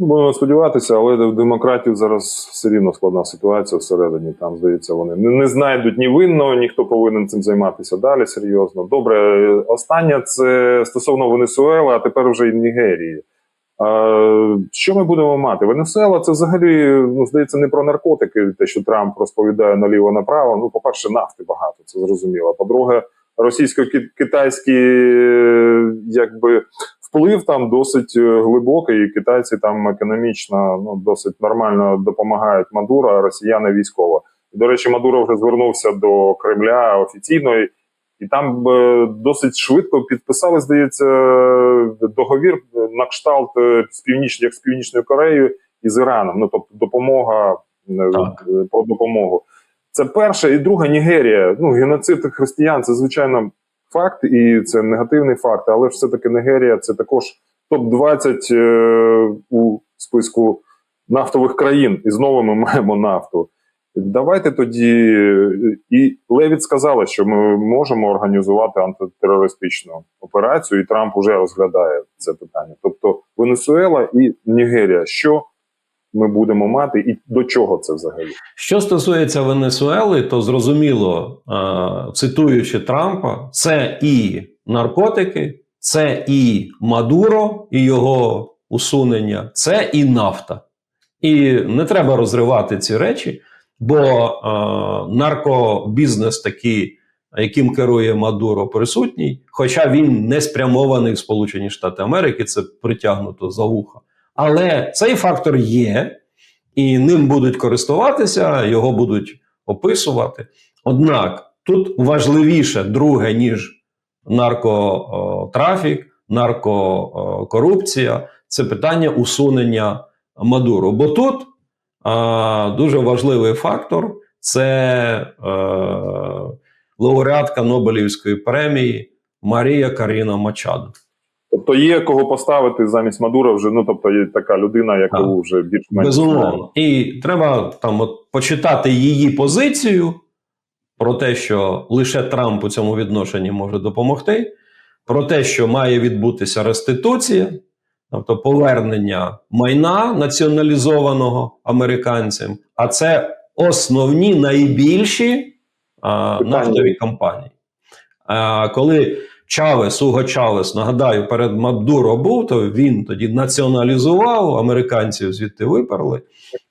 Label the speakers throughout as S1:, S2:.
S1: Будемо сподіватися, але в демократів зараз все рівно складна ситуація всередині. Там, здається, вони не, знайдуть ні винного, ніхто повинен цим займатися далі серйозно. Добре, е, останнє це стосовно Венесуели, а тепер вже і Нігерії. А, що ми будемо мати? Венесуела це взагалі ну, здається не про наркотики, те, що Трамп розповідає наліво направо. Ну, по-перше, нафти багато, це зрозуміло. По-друге, російсько-китайський е, якби вплив там досить е, глибокий, і китайці там економічно ну досить нормально допомагають Мадуро, а росіяни військово. До речі, Мадуро вже звернувся до Кремля офіційно, і- там е, досить швидко підписали, здається, договір на кшталт е, з північ, як з північною Кореєю і з Іраном. Ну тобто допомога
S2: Так.
S1: про допомогу. Це перше, і друге Нігерія. Ну, геноцид християн це звичайно факт, і це негативний факт, але ж все-таки Нігерія це також топ-20 е, у списку нафтових країн. І знову ми маємо нафту. Давайте тоді. І Левіт сказала, що ми можемо організувати антитерористичну операцію, і Трамп уже розглядає це питання. Тобто Венесуела і Нігерія. Що ми будемо мати, і до чого це взагалі?
S2: Що стосується Венесуели, то зрозуміло, е, цитуючи Трампа, це і наркотики, це і Мадуро і його усунення, це і нафта. І не треба розривати ці речі, бо е, наркобізнес такий, яким керує Мадуро, присутній, хоча він не спрямований в Сполучені Штати Америки, це притягнуто за вуха. Але цей фактор є, і ним будуть користуватися, його будуть описувати. Однак тут важливіше друге, ніж наркотрафік, наркокорупція це питання усунення Мадуру. Бо тут а, дуже важливий фактор це е, лауреатка Нобелівської премії Марія Каріна Мачадо.
S1: Тобто є кого поставити замість Мадура вже, ну тобто є така людина, яку вже більш-менш
S2: Безумовно. І треба там от почитати її позицію про те, що лише Трамп у цьому відношенні може допомогти, про те, що має відбутися реституція, тобто повернення майна націоналізованого американцям, а це основні найбільші а, нафтові компанії. А, коли Чавес, Уго Чавес, нагадаю, перед Мадуро був, то він тоді націоналізував, американців звідти виперли.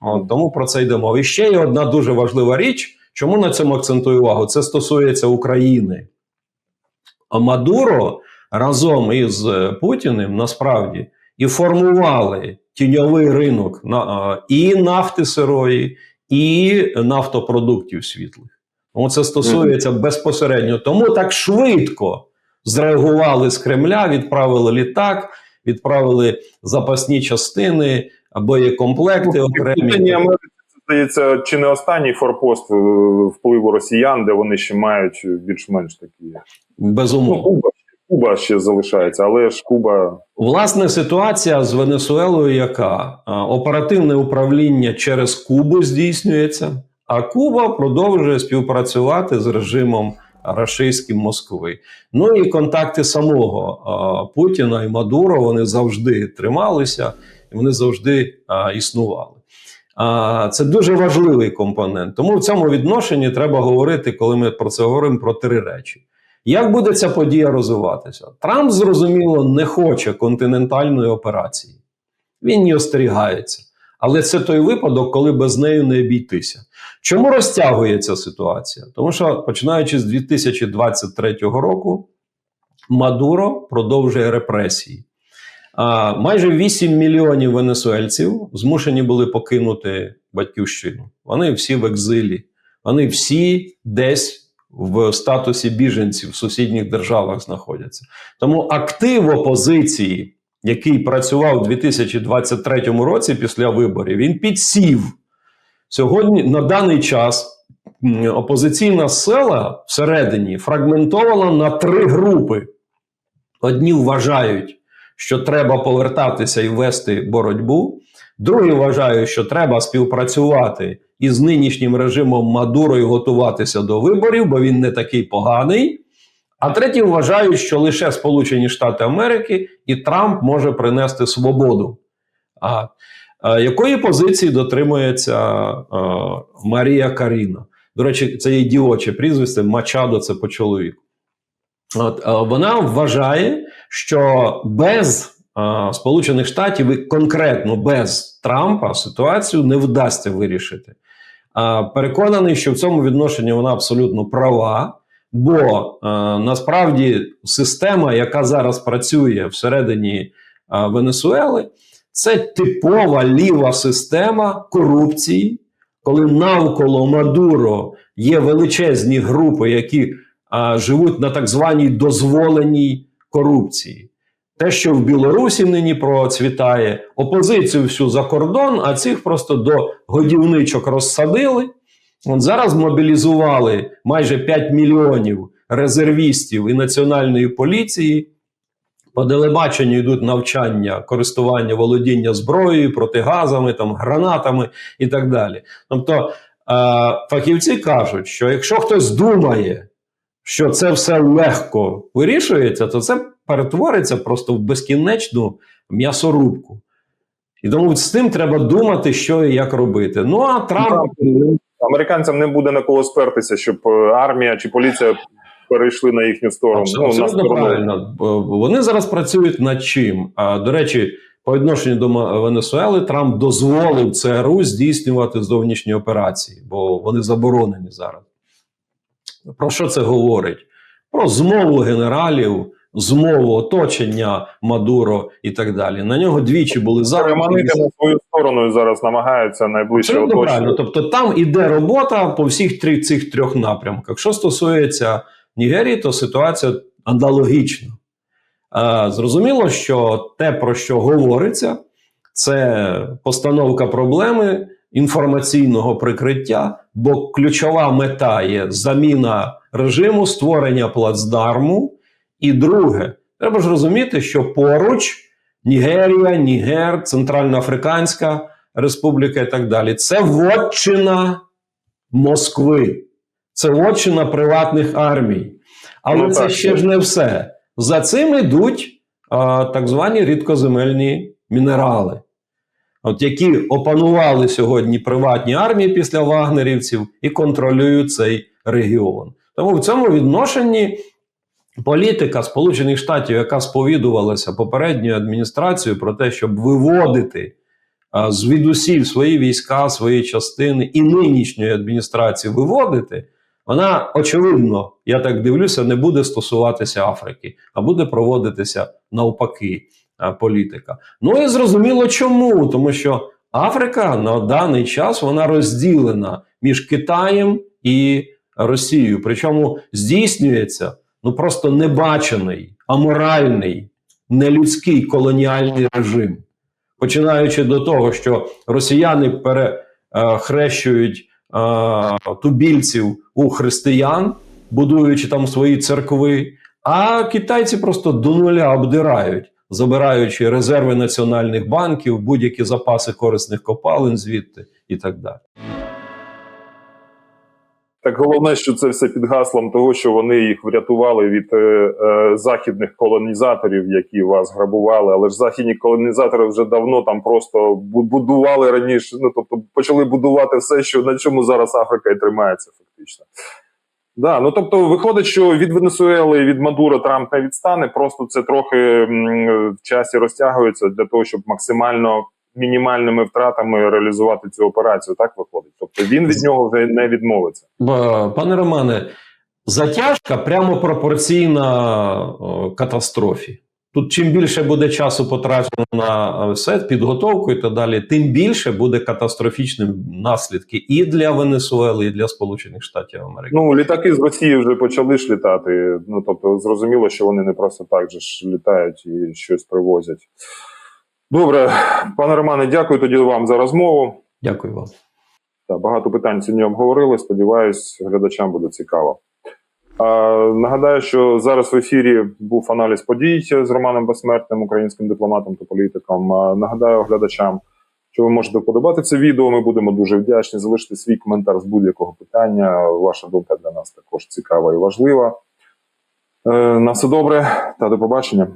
S2: От, тому про це йде мова. І ще є одна дуже важлива річ. Чому на цьому акцентую увагу? Це стосується України. А Мадуро разом із е, Путіним насправді і формували тіньовий ринок на, і нафти сирої, і нафтопродуктів світлих. Тому це стосується безпосередньо. Тому так швидко зреагували з Кремля, відправили літак, відправили запасні частини або є комплекти окремі.
S1: Це здається, чи не останній форпост е, впливу росіян, де вони ще мають більш-менш такі. Ну,
S2: Безумовно.
S1: Куба, Куба ще залишається, але ж Куба
S2: Власне, ситуація з Венесуелою, яка оперативне управління через Кубу здійснюється, а Куба продовжує співпрацювати з режимом рашистським Москви. Ну і контакти самого Путіна і Мадуро вони завжди трималися, і вони завжди існували. Це дуже важливий компонент. Тому в цьому відношенні треба говорити, коли ми про це говоримо, про три речі. Як буде ця подія розвиватися? Трамп, зрозуміло, не хоче континентальної операції. Він її остерігається. Але це той випадок, коли без неї не обійтися. Чому розтягується ситуація? Тому що починаючи з 2023 року, Мадуро продовжує репресії. А, майже 8 мільйонів венесуельців змушені були покинути батьківщину. Вони всі в екзилі, вони всі десь в статусі біженців в сусідніх державах знаходяться. Тому актив опозиції, який працював у 2023 році після виборів, він підсів. Сьогодні на даний час опозиційна сила всередині фрагментована на три групи. Одні вважають, що треба повертатися і вести боротьбу. Другі вважають, що треба співпрацювати із нинішнім режимом Мадуро і готуватися до виборів, бо він не такий поганий. А треті вважають, що лише Сполучені Штати Америки і Трамп може принести свободу А е, якої позиції дотримується е, Марія Каріна? До речі, це є дівоче прізвище, Мачадо це по чоловіку. От, е, вона вважає, що без е, Сполучених Штатів і конкретно без Трампа ситуацію не вдасться вирішити. Е, переконаний, що в цьому відношенні вона абсолютно права, бо е, насправді система, яка зараз працює всередині е, Венесуели, це типова ліва система корупції, коли навколо Мадуро є величезні групи, які а, живуть на так званій дозволеній корупції. Те, що в Білорусі нині процвітає, опозицію всю за кордон, а цих просто до годівничок розсадили. От зараз мобілізували майже 5 мільйонів резервістів і національної поліції. По телебаченню йдуть навчання, користування володіння зброєю, протигазами, там, гранатами і так далі. Тобто е, фахівці кажуть, що якщо хтось думає, що це все легко вирішується, то це перетвориться просто в безкінечну м'ясорубку. І тому з тим треба думати, що і як робити. Ну а Трамп
S1: Американцям не буде на кого спертися, щоб е, армія чи поліція перейшли на їхню сторону.
S2: Абсолютно,
S1: ну, на сторону.
S2: правильно. Вони зараз працюють над чим? А до речі, по відношенню до Венесуели Трамп дозволив ЦРУ здійснювати зовнішні операції, бо вони заборонені зараз. Про що це говорить? Про змову генералів, змову оточення Мадуро і так далі. На нього двічі були заходи.
S1: на свою сторону і зараз намагаються найближче
S2: Абсолютно правильно.
S1: оточення.
S2: Тобто там іде робота по всіх три, цих трьох напрямках. Що стосується Нігерії, то ситуація аналогічна. Е, зрозуміло, що те, про що говориться, це постановка проблеми інформаційного прикриття, бо ключова мета є заміна режиму, створення плацдарму. І друге, треба ж розуміти, що поруч Нігерія, Нігер, Центральноафриканська Республіка і так далі. Це вотчина Москви, це вотчина приватних армій. Але
S1: Ну,
S2: це
S1: так.
S2: ще ж не все. За цим йдуть а, так звані рідкоземельні мінерали, от які опанували сьогодні приватні армії після вагнерівців і контролюють цей регіон. Тому в цьому відношенні політика Сполучених Штатів, яка сповідувалася попередньою адміністрацією про те, щоб виводити а, звідусіль свої війська, свої частини і нинішньої адміністрації виводити, вона очевидно, я так дивлюся, не буде стосуватися Африки, а буде проводитися навпаки політика. Ну і зрозуміло чому, тому що Африка на даний час вона розділена між Китаєм і Росією. Причому здійснюється ну просто небачений, аморальний, нелюдський колоніальний режим. Починаючи до того, що росіяни перехрещують тубільців у християн, будуючи там свої церкви, а китайці просто до нуля обдирають, забираючи резерви національних банків, будь-які запаси корисних копалин звідти і так далі.
S1: Так головне, що це все під гаслом того, що вони їх врятували від е, е, західних колонізаторів, які вас грабували. Але ж західні колонізатори вже давно там просто будували раніше. Ну тобто почали будувати все, що на чому зараз Африка і тримається, фактично. Да, ну тобто виходить, що від Венесуели, від Мадура Трамп не відстане. Просто це трохи в часі розтягується для того, щоб максимально мінімальними втратами реалізувати цю операцію. Так виходить. Тобто він від нього вже не відмовиться.
S2: Пане Романе, затяжка прямо пропорційна катастрофі. Тут чим більше буде часу потрачено на е, все, підготовку і так далі, тим більше буде катастрофічним наслідки і для Венесуели, і для Сполучених Штатів Америки.
S1: Ну, літаки з Росії вже почали ж літати. Ну тобто, зрозуміло, що вони не просто так же ж літають і щось привозять. Добре, пане Романе, дякую тоді вам за розмову.
S2: Дякую вам.
S1: Та, багато питань сьогодні обговорили. Сподіваюсь, глядачам буде цікаво. А, нагадаю, що зараз в ефірі був аналіз подій з Романом Безсмертним, українським дипломатом та політиком. А, нагадаю глядачам, що ви можете вподобати це відео. Ми будемо дуже вдячні. Залишити свій коментар з будь-якого питання. Ваша думка для нас також цікава і важлива. Е, на все добре та до побачення.